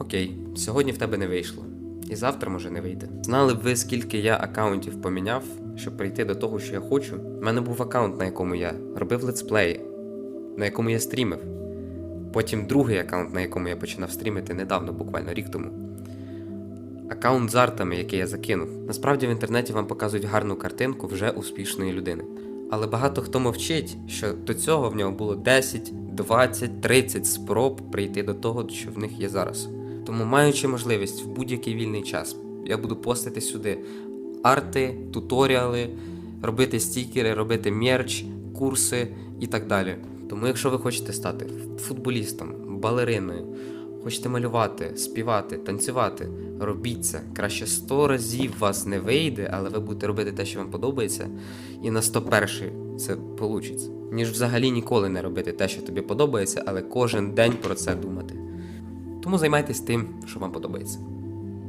Окей, сьогодні в тебе не вийшло. І завтра може не вийде. Знали б ви, скільки я акаунтів поміняв, щоб прийти до того, що я хочу. У мене був акаунт, на якому я робив летсплеї, на якому я стрімив. Потім другий акаунт, на якому я починав стрімити недавно, буквально рік тому. Акаунт з артами, який я закинув. Насправді в інтернеті вам показують гарну картинку вже успішної людини. Але багато хто мовчить, що до цього в нього було 10, 20, 30 спроб прийти до того, що в них є зараз. Тому, маючи можливість в будь-який вільний час, я буду постити сюди арти, туторіали, робити стікери, робити мерч, курси і так далі. Тому, якщо ви хочете стати футболістом, балериною, хочете малювати, співати, танцювати, робіть це. Краще 100 разів вас не вийде, але ви будете робити те, що вам подобається, і на 101 це вийде. Ніж взагалі ніколи не робити те, що тобі подобається, але кожен день про це думати. Тому займайтесь тим, що вам подобається.